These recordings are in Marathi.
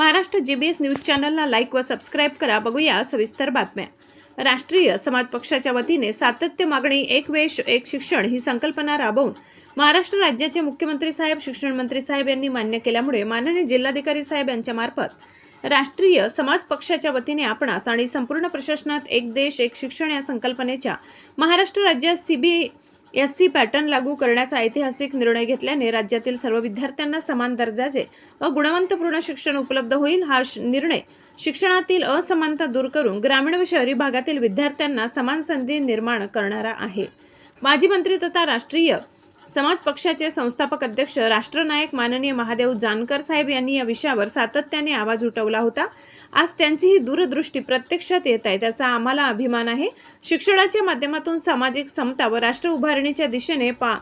Maharashtra G B S news चॅनलला लाईक व सबस्क्राईब करा. बघूया सविस्तर बातम्या. राष्ट्रीय समाज पक्षाच्या वतीने सातत्य मागणी एक वेश एक शिक्षण ही संकल्पना राबवून महाराष्ट्र राज्याचे मुख्यमंत्री साहेब शिक्षण मंत्री साहेब यांनी मान्य केल्यामुळे माननीय जिल्हाधिकारी साहेब यांच्या मार्फत राष्ट्रीय समाज पक्षाच्या वतीने आपणास आणि संपूर्ण प्रशासनात एक देश एक शिक्षण या संकल्पनेच्या महाराष्ट्र राज्यात सीबी एस सी पॅटर्न लागू करण्याचा ऐतिहासिक निर्णय घेतल्याने राज्यातील सर्व विद्यार्थ्यांना समान दर्जाचे व गुणवंतपूर्ण शिक्षण उपलब्ध होईल हा श- निर्णय शिक्षणातील असमानता दूर करून ग्रामीण व शहरी भागातील विद्यार्थ्यांना समान संधी निर्माण करणारा आहे. माजी मंत्री तथा राष्ट्रीय समाज पक्षाचे संस्थापक अध्यक्ष राष्ट्रनायक माननीय महादेव जानकर साहेब यांनी या विषयावर सातत्याने आवाज उठवला होता. आज त्यांची ही दूरदृष्टी प्रत्यक्षात येत आहे त्याचा आम्हाला अभिमान आहे. शिक्षणाच्या माध्यमातून सामाजिक समता व राष्ट्र उभारणीच्या दिशेने पा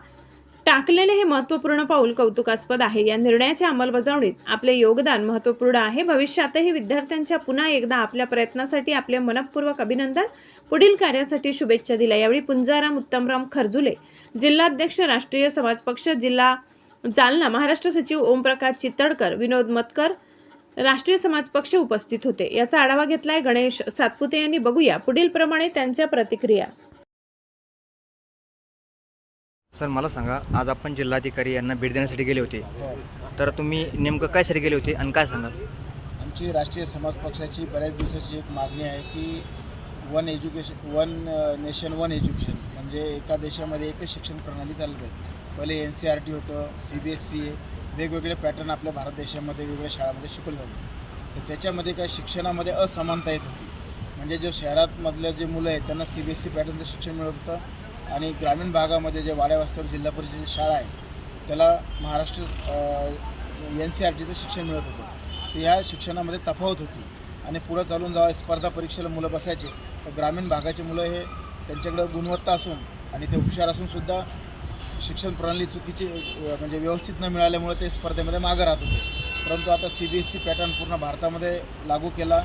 टाकलेले हे महत्त्वपूर्ण पाऊल कौतुकास्पद आहे. या निर्णयाच्या अंमलबजावणीत आपले योगदान महत्त्वपूर्ण आहे. भविष्यातही विद्यार्थ्यांच्या पुन्हा एकदा आपल्या प्रयत्नासाठी आपले मनपूर्वक अभिनंदन पुढील कार्यासाठी शुभेच्छा दिल्या. यावेळी पुंजाराम उत्तमराम खरजुले जिल्हाध्यक्ष राष्ट्रीय समाज पक्ष जिल्हा जालना महाराष्ट्र सचिव ओमप्रकाश चितडकर विनोद मतकर राष्ट्रीय समाज पक्ष उपस्थित होते. याचा आढावा घेतलाय गणेश सातपुते यांनी. बघूया पुढील प्रमाणे त्यांच्या प्रतिक्रिया. सर मला सांगा आज आपण जिल्हाधिकारी यांना भेट देण्यासाठी गेले होते. तर तुम्ही नेमकं कायसाठी गेले होते आणि काय सांगाल? आमची राष्ट्रीय समाज पक्षाची बऱ्याच दिवसाची एक मागणी आहे की one education one nation one education म्हणजे एका देशामध्ये एकच शिक्षण प्रणाली चालू पाहिजे पहिले एन सी आर टी होतं सी बी एस सी वेगवेगळे पॅटर्न आपल्या भारत देशामध्ये वेगवेगळ्या शाळामध्ये शिकवले जातात तर त्याच्यामध्ये काय शिक्षणामध्ये असमानता येत होती. म्हणजे जो शहरातमधले जे मुलं आहेत त्यांना सी बी एस सी पॅटर्नचं शिक्षण मिळत होतं. आणि ग्रामीण भागामध्ये जे वाड्यावस्तर जिल्हा परिषदेची शाळा आहे त्याला महाराष्ट्र एन सी आर टीचं शिक्षण मिळत होतं. तर ह्या शिक्षणामध्ये तफावत होती. आणि पुढं चालून जेव्हा स्पर्धा परीक्षेला मुलं बसायचे तर ग्रामीण भागाचे मुलं हे त्यांच्याकडे गुणवत्ता असून आणि ते हुशार असूनसुद्धा शिक्षण प्रणाली चुकीची म्हणजे व्यवस्थित न मिळाल्यामुळे ते स्पर्धेमध्ये मागं राहत होते. परंतु आता C B S C pattern पूर्ण भारतामध्ये लागू केला.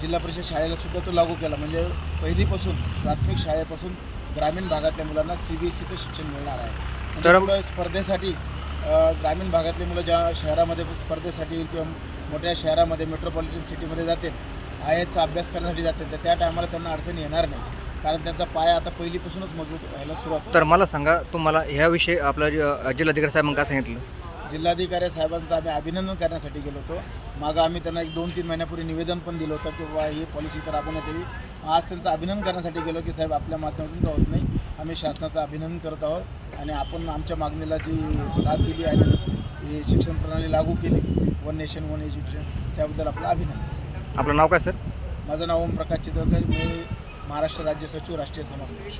जिल्हा परिषद शाळेलासुद्धा तो लागू केला. म्हणजे पहिलीपासून प्राथमिक शाळेपासून ग्रामीण भागातल्या मुलांना सी बी एस सीचं शिक्षण मिळणार आहे. म्हणजे तर- पुढं स्पर्धेसाठी ग्रामीण भागातले मुलं ज्या शहरामध्ये स्पर्धेसाठी किंवा मोठ्या शहरामध्ये मेट्रोपॉलिटन सिटीमध्ये जातील आय एसचा अभ्यास करण्यासाठी जातील तर त्या टायमाला त्यांना अडचणी येणार नाही. कारण त्यांचा पाया आता पहिलीपासूनच मजबूत व्हायला सुरुवात. तर मला सांगा तुम्हाला ह्याविषयी आपलं जे, अ, जिल्हाधिकारी साहेबांनी काय सांगितलं? जिल्हाधिकारी साहेबांचं आम्ही अभिनंदन करण्यासाठी गेलो होतो. मागं आम्ही त्यांना एक दोन तीन महिन्यापूर्वी निवेदन पण दिलं होतं की बाबा ही पॉलिसी तर राबवण्यात यावी आज त्यांचं अभिनंदन करण्यासाठी गेलो की साहेब आपल्या माध्यमातून का होत नाही. आम्ही शासनाचं अभिनंदन करत आहोत आणि आपण आमच्या मागणीला जी साथ दिली आणि ही शिक्षण प्रणाली लागू केली वन नेशन वन एज्युकेशन त्याबद्दल आपलं अभिनंदन. आपलं नाव काय सर माझं नाव ओमप्रकाश चितळकर मी महाराष्ट्र राज्य सचिव राष्ट्रीय समाज पक्ष